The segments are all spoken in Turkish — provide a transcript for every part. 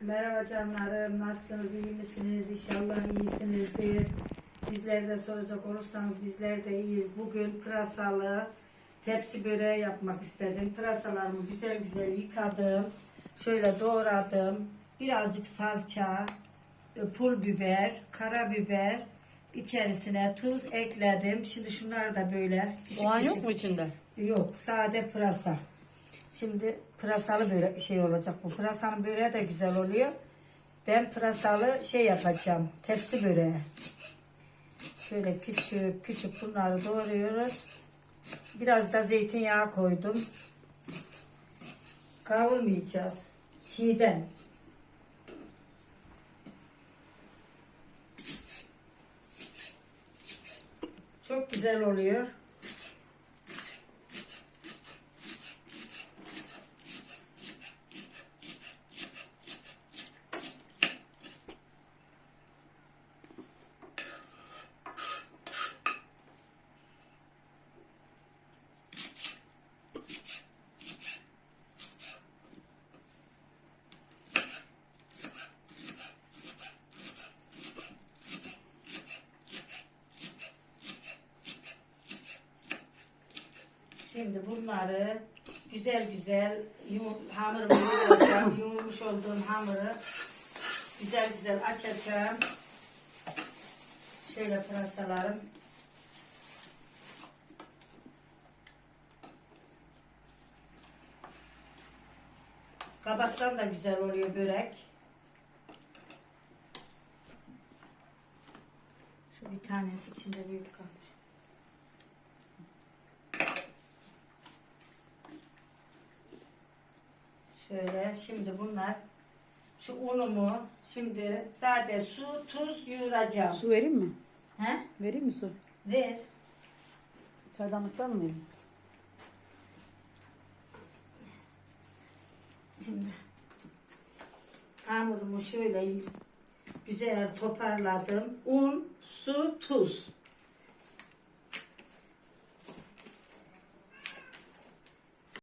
Merhaba canlarım, nasılsınız, iyi misiniz? İnşallah iyisinizdir. Bizleri de soracak olursanız bizler de iyiyiz. Bugün pırasalı tepsi böreği yapmak istedim. Pırasalarımı güzel güzel yıkadım. Şöyle doğradım. Birazcık salça, e, pul biber, karabiber, içerisine tuz ekledim. Şimdi şunları da böyle küçük Soğan küçük- yok mu içinde? Yok sade pırasa. Şimdi pırasalı böyle şey olacak bu. Pırasanın böreği de güzel oluyor. Ben pırasalı şey yapacağım. Tepsi böreği. Şöyle küçük küçük bunları doğruyoruz. Biraz da zeytinyağı koydum. Kavurmayacağız. Çiğden. Çok güzel oluyor. Şimdi bunları güzel güzel yum, hamurumu yoğuracağım. Yoğurmuş olduğum hamuru güzel güzel açacağım. Şöyle pırasalarım. Kabaktan da güzel oluyor börek. Şu bir tanesi içinde büyük kalmış. Şöyle şimdi bunlar şu unumu şimdi sade su tuz yoğuracağım. Su vereyim mi? He? Vereyim mi su? Ver. Çaydanlıktan mı vereyim? Şimdi hamurumu şöyle güzel toparladım. Un, su, tuz.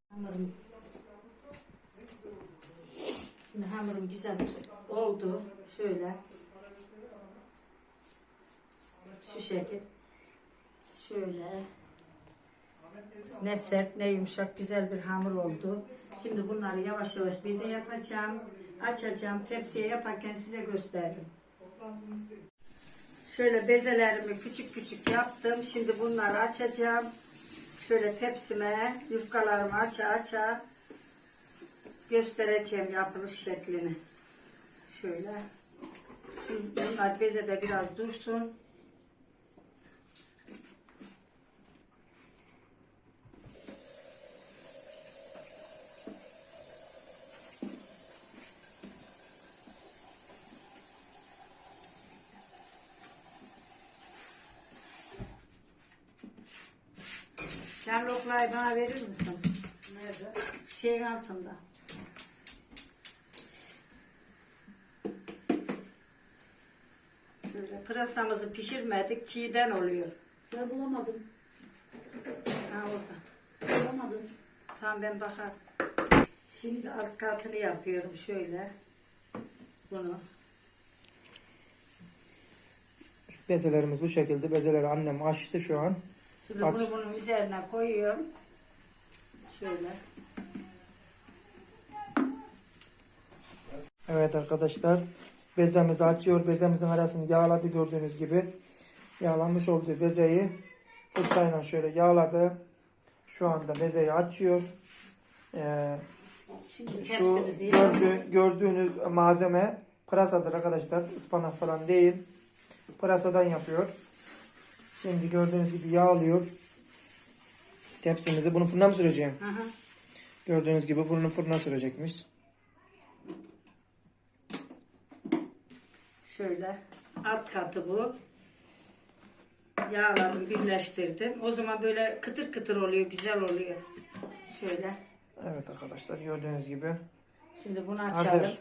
Hamurum Şimdi hamurum güzel oldu. Şöyle. Şu şekil. Şöyle. Ne sert ne yumuşak güzel bir hamur oldu. Şimdi bunları yavaş yavaş bize yapacağım. Açacağım. Tepsiye yaparken size gösterdim. Şöyle bezelerimi küçük küçük yaptım. Şimdi bunları açacağım. Şöyle tepsime yufkalarımı aça aça göstereceğim yapılış şeklini. Şöyle. Bunlar bezede biraz dursun. Sen loklayı bana verir misin? Nerede? Şeyin altında. Pırasamızı pişirmedik, çiğden oluyor. Ben bulamadım. Ha orada. Bulamadım. Tamam ben bakarım. Şimdi alt katını yapıyorum şöyle. Bunu. Bezelerimiz bu şekilde. Bezeleri annem açtı şu an. Şimdi Aç. bunu bunun üzerine koyuyorum. Şöyle. Evet arkadaşlar. Bezemizi açıyor. Bezemizin arasını yağladı gördüğünüz gibi. Yağlanmış olduğu bezeyi fırçayla şöyle yağladı. Şu anda bezeyi açıyor. Ee, Şimdi şu gördüğü, gördüğünüz malzeme pırasadır arkadaşlar. Ispanak falan değil. Pırasadan yapıyor. Şimdi gördüğünüz gibi yağlıyor. Tepsimizi bunu fırına mı süreceğim? Hı hı. Gördüğünüz gibi bunu fırına sürecekmiş. Şöyle alt katı bu. Yağladım, birleştirdim. O zaman böyle kıtır kıtır oluyor, güzel oluyor. Şöyle. Evet arkadaşlar gördüğünüz gibi Şimdi bunu Hazır.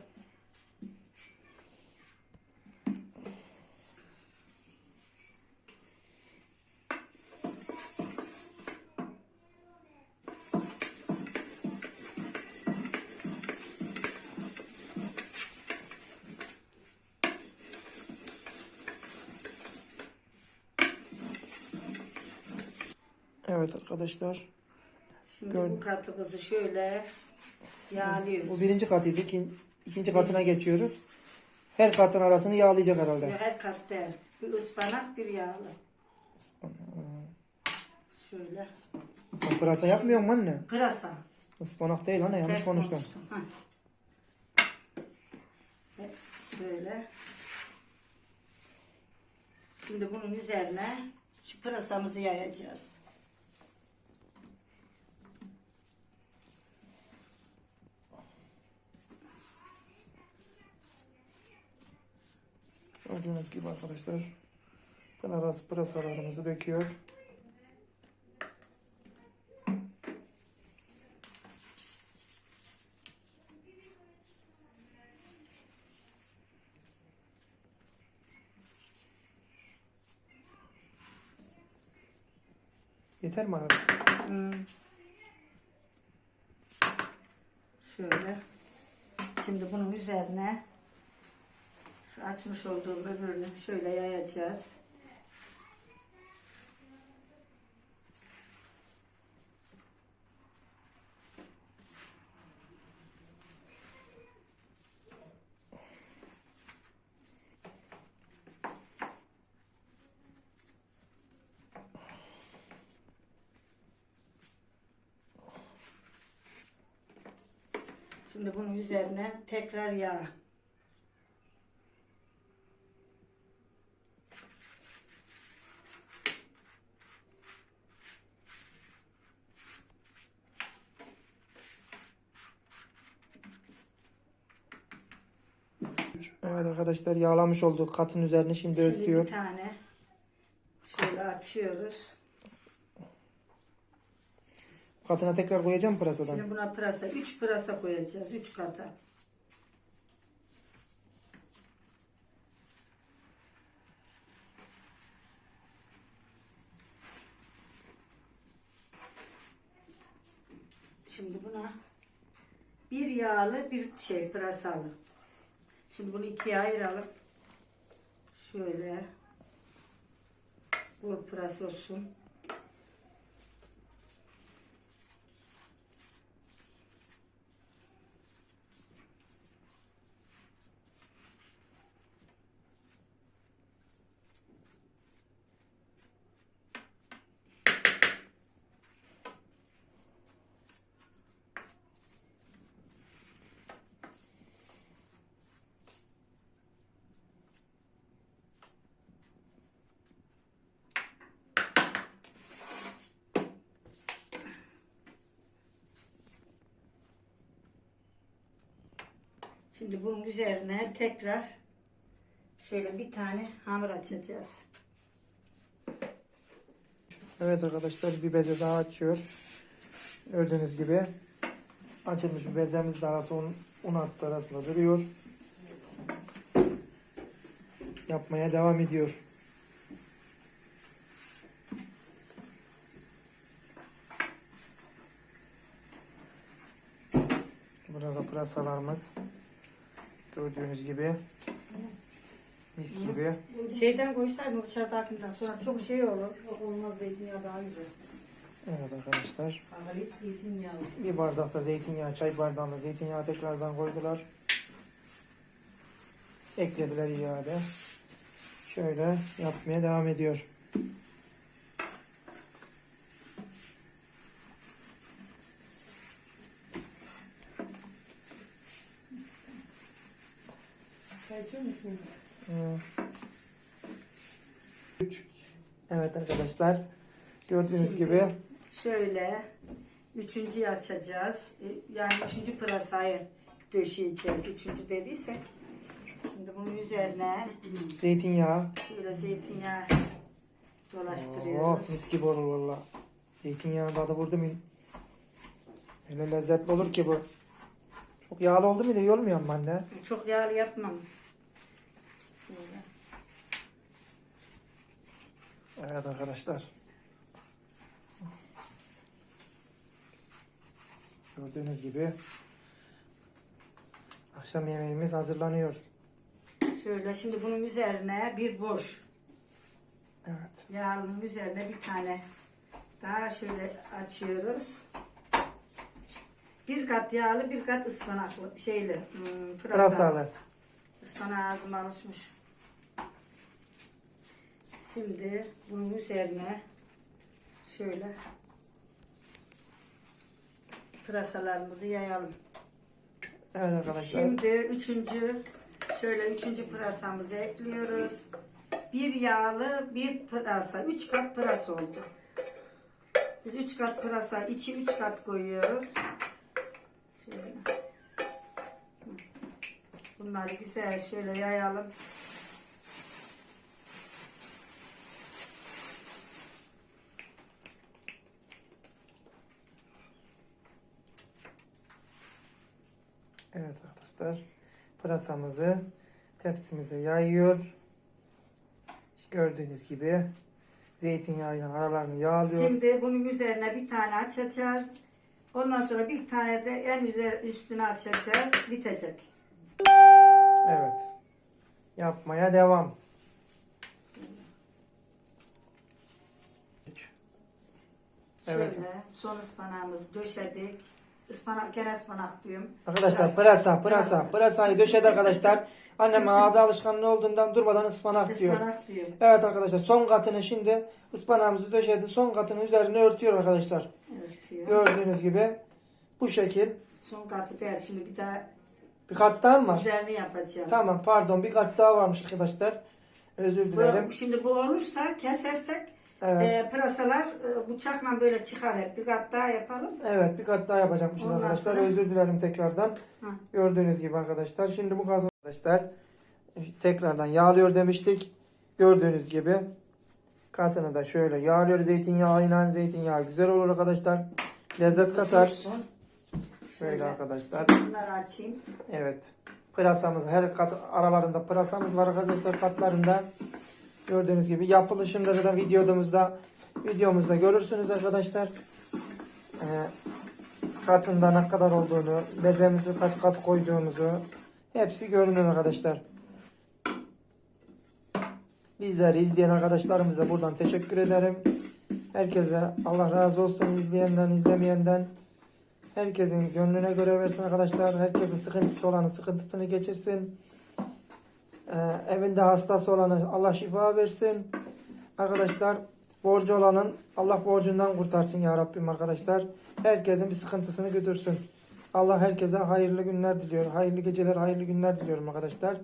Evet arkadaşlar. Şimdi Gördüm. bu katımızı şöyle yağlıyoruz. Bu birinci katıydı. İkin, ikinci katına geçiyoruz. Her katın arasını yağlayacak herhalde. Her kat der. Bir ıspanak bir yağlı. Şöyle. Sen pırasa yapmıyor musun anne? Pırasa. Ispanak değil anne yanlış Ters konuştum. Şöyle. Şimdi bunun üzerine şu pırasamızı yayacağız. Gördüğünüz gibi arkadaşlar. Pınar pırasalarımızı döküyor. Yeter mi arada? Hmm. Şöyle. Şimdi bunun üzerine açmış olduğum öbürünü şöyle yayacağız. Şimdi bunun üzerine tekrar yağ. Evet arkadaşlar yağlamış olduk katın üzerine şimdi Şimdi örtüyor. bir tane şöyle açıyoruz. Katına tekrar koyacağım pırasadan. Şimdi buna pırasa, 3 pırasa koyacağız. 3 kata. Şimdi buna bir yağlı bir şey pırasalı. Şimdi bunu ikiye ayıralım. Şöyle bol pırasa olsun. Şimdi bunun üzerine tekrar şöyle bir tane hamur açacağız. Evet arkadaşlar bir beze daha açıyor. Gördüğünüz gibi açılmış bir bezemiz de arası un, un hattı arasında duruyor. Yapmaya devam ediyor. Burada pırasalarımız gördüğünüz gibi mis gibi. Şeyden koysaydım dışarıdakinden sonra çok şey olur. Olmaz zeytinyağı daha güzel. Evet arkadaşlar. Zeytinyağı. Bir bardakta zeytinyağı, çay bardağında zeytinyağı tekrardan koydular. Eklediler iade. Şöyle yapmaya devam ediyor. 3. Evet arkadaşlar. Gördüğünüz Şimdi gibi. Şöyle. Üçüncüyü açacağız. E, yani üçüncü pırasayı döşeyeceğiz. Üçüncü dediysek. Şimdi bunun üzerine. Zeytinyağı. Şöyle zeytinyağı dolaştırıyoruz. Oh mis gibi olur valla. Zeytinyağının tadı vurdu mu? Öyle lezzetli olur ki bu. Çok yağlı oldu mu da iyi olmuyor mu anne? Çok yağlı yapmam. Şöyle. Evet arkadaşlar. Gördüğünüz gibi akşam yemeğimiz hazırlanıyor. Şöyle şimdi bunun üzerine bir boş Evet. yağlının üzerine bir tane Daha şöyle açıyoruz. Bir kat yağlı, bir kat ıspanaklı, şeyli, hmm, pırasa. Pırasalı. Ispanağı ağzıma alışmış. Şimdi bunun üzerine şöyle pırasalarımızı yayalım. Evet arkadaşlar. Şimdi üçüncü, şöyle üçüncü pırasamızı ekliyoruz. Bir yağlı, bir pırasa. Üç kat pırasa oldu. Biz üç kat pırasa, içi üç kat koyuyoruz. Şöyle. Bunları güzel şöyle yayalım. Evet arkadaşlar. Pırasamızı tepsimize yayıyor. Gördüğünüz gibi zeytinyağıyla aralarını yağlıyor. Şimdi bunun üzerine bir tane açacağız. Ondan sonra bir tane de en üzer, üstüne açacağız. Bitecek. Evet. Yapmaya devam. Evet. Şöyle son ıspanağımızı döşedik. Ispanak, gene ıspanak diyorum. Arkadaşlar Pırasa. pırasa, pırasa, pırasayı döşedi arkadaşlar. Annem ağzı alışkanlığı olduğundan durmadan ıspanak diyor. Ispanak diyorum. Evet arkadaşlar son katını şimdi ıspanağımızı döşedi. Son katını üzerine örtüyor arkadaşlar. Diyor. Gördüğünüz gibi bu şekil. Son katı değil. Şimdi bir daha Bir kat daha mı var? yapacağım. Tamam pardon bir kat daha varmış arkadaşlar. Özür dilerim. Bu, şimdi bu olursa kesersek Evet. e, pırasalar e, bıçakla böyle çıkar hep. Bir kat daha yapalım. Evet bir kat daha yapacakmışız Ondan arkadaşlar. sonra- Özür dilerim tekrardan. Hı. Gördüğünüz gibi arkadaşlar. Şimdi bu kazan arkadaşlar tekrardan yağlıyor demiştik. Gördüğünüz gibi katını da şöyle yağlıyor zeytinyağıyla zeytinyağı güzel olur arkadaşlar. Lezzet katar. Şöyle arkadaşlar. Bunları açayım. Evet. Pırasamız her kat aralarında pırasamız var arkadaşlar katlarında. Gördüğünüz gibi yapılışında da videomuzda videomuzda görürsünüz arkadaşlar. Ee, katında ne kadar olduğunu, bezemizi kaç kat koyduğumuzu hepsi görünür arkadaşlar. Bizleri izleyen arkadaşlarımıza buradan teşekkür ederim. Herkese Allah razı olsun izleyenden, izlemeyenden. Herkesin gönlüne göre versin arkadaşlar. Herkesin sıkıntısı olanı sıkıntısını geçirsin. Ee, evinde hastası olanı Allah şifa versin. Arkadaşlar borcu olanın Allah borcundan kurtarsın ya Rabbim arkadaşlar. Herkesin bir sıkıntısını götürsün. Allah herkese hayırlı günler diliyor. Hayırlı geceler, hayırlı günler diliyorum arkadaşlar.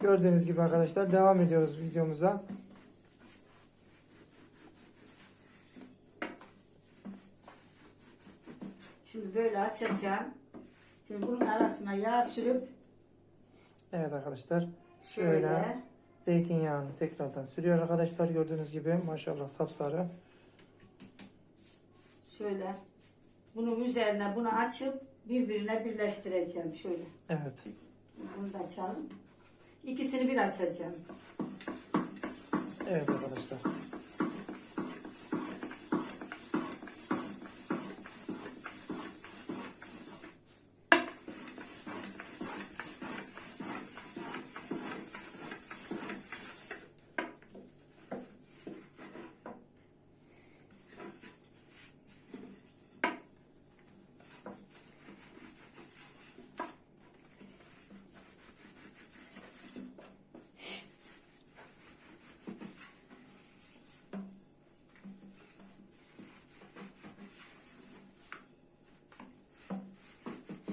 Gördüğünüz gibi arkadaşlar devam ediyoruz videomuza. Şimdi böyle açacağım. Şimdi bunun arasına yağ sürüp Evet arkadaşlar. şöyle, Şöyle. Zeytinyağını tekrardan sürüyor arkadaşlar gördüğünüz gibi maşallah sapsarı. şöyle bunun üzerine bunu açıp birbirine birleştireceğim şöyle. Evet. Bunu da açalım. İkisini bir açacağım. Evet arkadaşlar.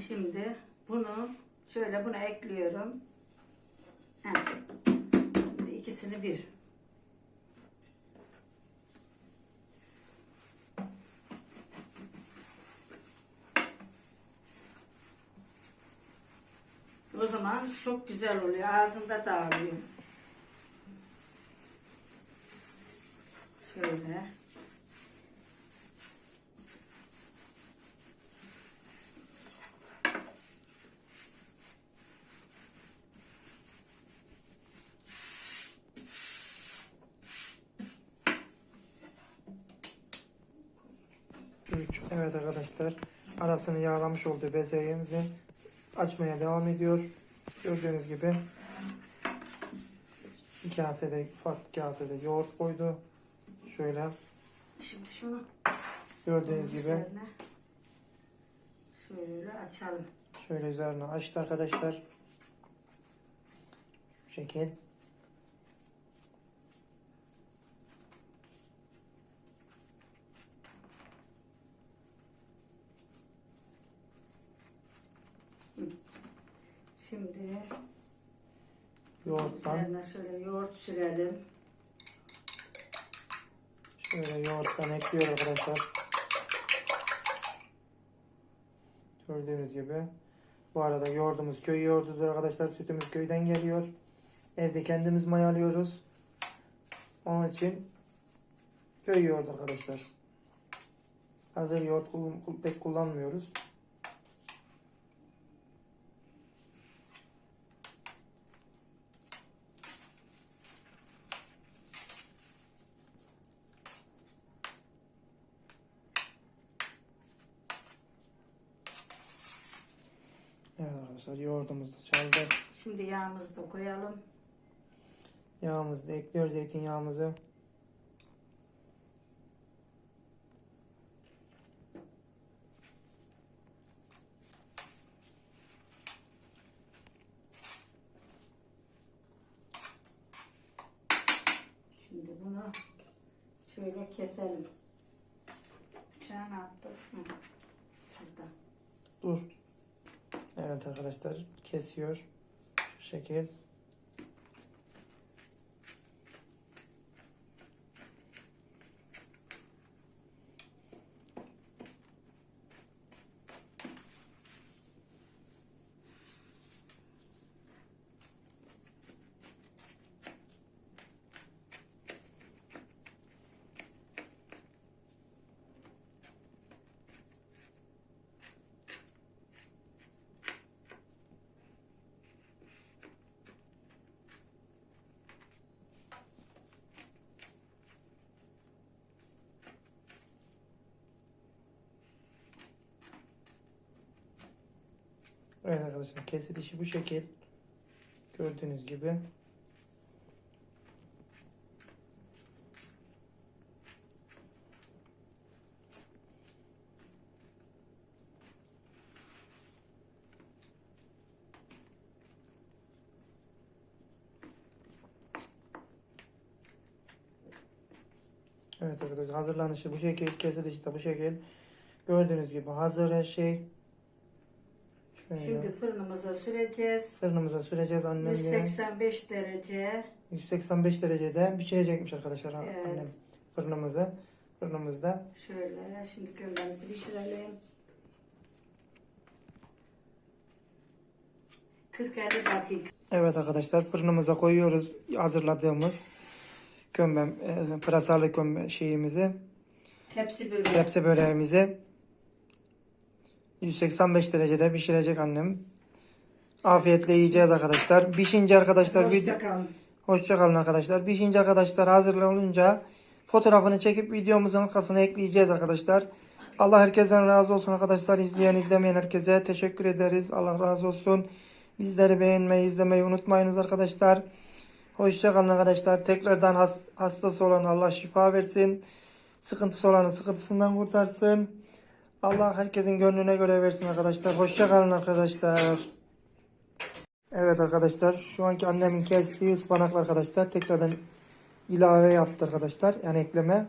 Şimdi bunu şöyle buna ekliyorum. Şimdi ikisini bir. O zaman çok güzel oluyor. Ağzında dağılıyor. Şöyle. Üç. Evet arkadaşlar. Arasını yağlamış olduğu bezeğimizi açmaya devam ediyor. Gördüğünüz gibi bir kasede ufak bir kasede yoğurt koydu. Şöyle Şimdi şunu Gördüğünüz gibi üzerine şöyle açalım. şöyle üzerine açtı arkadaşlar. Şu şekil. Şimdi Yoğurttan üzerine şöyle yoğurt sürelim. şöyle yoğurttan ekliyor arkadaşlar. Gördüğünüz gibi. Bu arada yoğurdumuz köy yoğurdudur arkadaşlar. Sütümüz köyden geliyor. Evde kendimiz mayalıyoruz. Onun için köy yoğurdu arkadaşlar. Hazır yoğurt pek kullanmıyoruz. Evet arkadaşlar yoğurdumuz da çaldı. Şimdi yağımızı da koyalım. Yağımızı da ekliyoruz zeytinyağımızı. Şimdi bunu şöyle keselim. Bıçağını attık. Hı. Burada. Dur. Evet arkadaşlar kesiyor. Şu şekil. Evet arkadaşlar kesilişi bu şekil. Gördüğünüz gibi. Evet arkadaşlar hazırlanışı bu şekil, kesilişi de bu şekil. Gördüğünüz gibi hazır her şey. Şöyle. Şimdi fırınımıza süreceğiz. Fırınımıza süreceğiz annem yine. 185 derece. 185 derecede pişirecekmiş arkadaşlar Evet. annem fırınımızı. Fırınımızda. Şöyle şimdi kömbemizi pişirelim. 40-50 dakika. Evet arkadaşlar fırınımıza koyuyoruz hazırladığımız kömbem, e, pırasalı kömbe şeyimizi, Tepsi böyle. tepsi böreğimizi 185 derecede pişirecek annem. Afiyetle yiyeceğiz arkadaşlar. Pişince arkadaşlar video, Hoşçakalın. Hoşça kalın arkadaşlar. Pişince arkadaşlar hazırlı olunca fotoğrafını çekip videomuzun arkasına ekleyeceğiz arkadaşlar. Allah herkesten razı olsun arkadaşlar. İzleyen izlemeyen herkese teşekkür ederiz. Allah razı olsun. Bizleri beğenmeyi izlemeyi unutmayınız arkadaşlar. Hoşça kalın arkadaşlar. Tekrardan has- hastası olan Allah şifa versin. Sıkıntısı olanı sıkıntısından kurtarsın. Allah herkesin gönlüne göre versin arkadaşlar. Hoşça kalın arkadaşlar. Evet arkadaşlar şu anki annemin kestiği ıspanaklar arkadaşlar tekrardan ilave yaptı arkadaşlar yani ekleme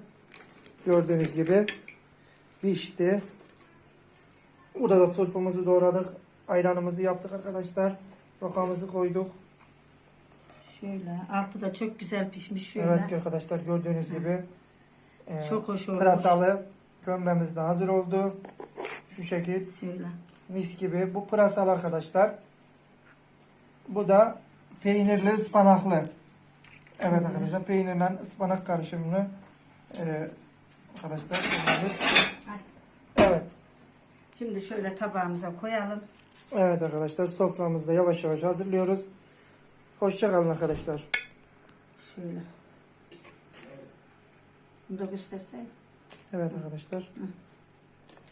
gördüğünüz gibi pişti. Burada da turpumuzu doğradık ayranımızı yaptık arkadaşlar rokamızı koyduk. Şöyle. Altı da çok güzel pişmiş şöyle. Evet arkadaşlar gördüğünüz gibi e, Çok hoş olmuş. pırasalı kömbemiz de hazır oldu. Şu şekil Şöyle. mis gibi bu pırasalı arkadaşlar. Bu da peynirli ıspanaklı. Evet arkadaşlar peynirle ıspanak karışımını e, arkadaşlar. Evet. Şimdi şöyle tabağımıza koyalım. Evet arkadaşlar soframızda yavaş yavaş hazırlıyoruz. Hoşça kalın arkadaşlar. Şöyle. Bunu da gösterseydim. Evet arkadaşlar.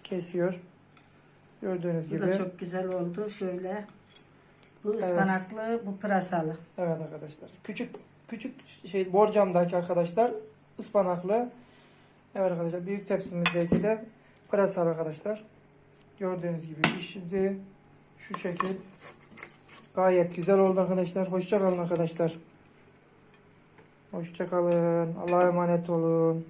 Kesiyor. Gördüğünüz bu gibi. Bu da çok güzel oldu. Şöyle. Bu ıspanaklı, evet. bu pırasalı. Evet arkadaşlar. Küçük küçük şey borcamdaki arkadaşlar ıspanaklı. Evet arkadaşlar büyük tepsimizdeki de pırasalı arkadaşlar. Gördüğünüz gibi şimdi şu şekil gayet güzel oldu arkadaşlar. Hoşça kalın arkadaşlar. Hoşça kalın. Allah'a emanet olun.